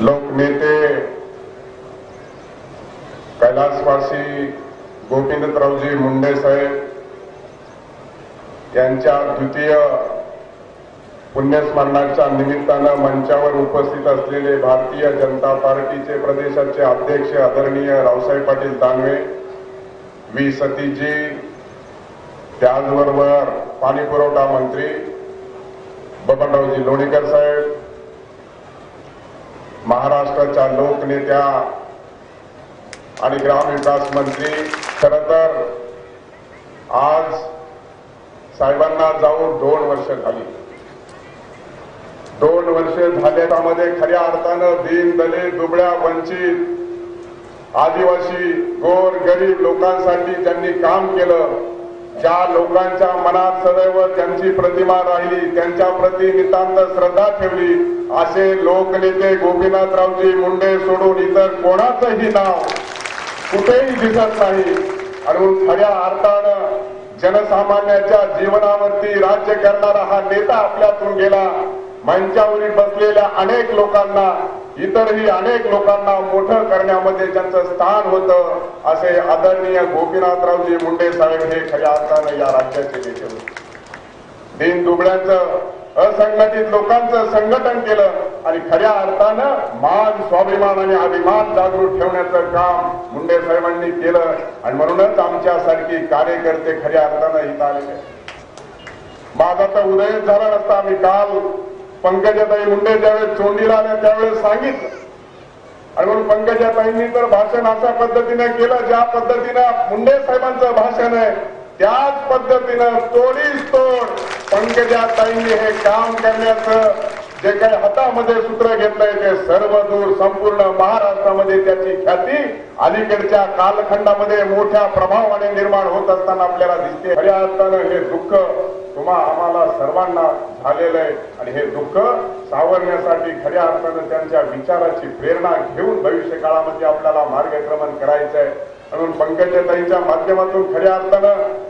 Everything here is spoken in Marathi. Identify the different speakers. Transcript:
Speaker 1: लोकनेते कैलासवासी गोपीनाथरावजी मुंडे साहेब यांच्या द्वितीय पुण्यस्मरणाच्या निमित्तानं मंचावर उपस्थित असलेले भारतीय जनता पार्टीचे प्रदेशाचे अध्यक्ष आदरणीय रावसाहेब पाटील दानवे व्ही. सतीजी त्याचबरोबर पाणी पुरवठा मंत्री बबनरावजी लोणीकर साहेब महाराष्ट्राच्या लोकनेत्या आणि ग्रामविकास मंत्री खर तर आज साहेबांना जाऊन दोन वर्ष झाली. दोन वर्ष झाले त्यामध्ये खऱ्या अर्थानं दीन दलित दुबळ्या वंचित आदिवासी गोर गरीब लोकांसाठी ज्यांनी काम केलं. ज्या लोकांच्या मनात सदैव त्यांची प्रतिमा राहिली त्यांच्या प्रती नितांत श्रद्धा ठेवली असे लोकनेते गोपीनाथरावजी मुंडे सोडून इतर कोणाचंही नाव कुठेही दिसत नाही. आणि खऱ्या अर्थानं जनसामान्याच्या जीवनावरती राज्य करणारा हा नेता आपल्यातून गेला. मंचावरी बसलेल्या अनेक लोकांना इतरही अनेक लोकांना मोठं करण्यामध्ये ज्यांचं स्थान होतं असे आदरणीय गोपीनाथरावजी मुंडे साहेब हे खऱ्या अर्थानं या राज्याचे नेते होते. दिन दुबळ्यांचं असंघटित लोकांचं संघटन केलं आणि खऱ्या अर्थानं मान स्वाभिमान आणि अभिमान जागृत ठेवण्याचं काम मुंडे साहेबांनी केलं. आणि म्हणूनच आमच्यासारखी कार्यकर्ते खऱ्या अर्थानं इथं आलेले माझा तर उदयच झाला नसता. आम्ही काल पंकजाताई मुंडे ज्यावेळेस चोंडीला आल्या त्यावेळेस सांगितलं. आणि म्हणून पंकजाताईंनी तर भाषण अशा पद्धतीने केलं ज्या पद्धतीनं मुंडे साहेबांचं भाषण आहे त्याच पद्धतीनं तोडीच तोड पंकजाताईंनी हे काम करण्याचं जे काही हातामध्ये सूत्र घेतलंय ते सर्व दूर संपूर्ण महाराष्ट्रामध्ये त्याची ख्याती अलीकडच्या कालखंडामध्ये मोठ्या प्रभावाने निर्माण होत असताना आपल्याला दिसते. खऱ्या अर्थानं हे दुःख तुम्हा आम्हाला सर्वांना झालेलं आहे. आणि हे दुःख सावरण्यासाठी खऱ्या अर्थानं त्यांच्या विचाराची प्रेरणा घेऊन भविष्य काळामध्ये आपल्याला मार्गक्रमण करायचं आहे म्हणून पंकजाताईंच्या माध्यमातून खऱ्या अर्थानं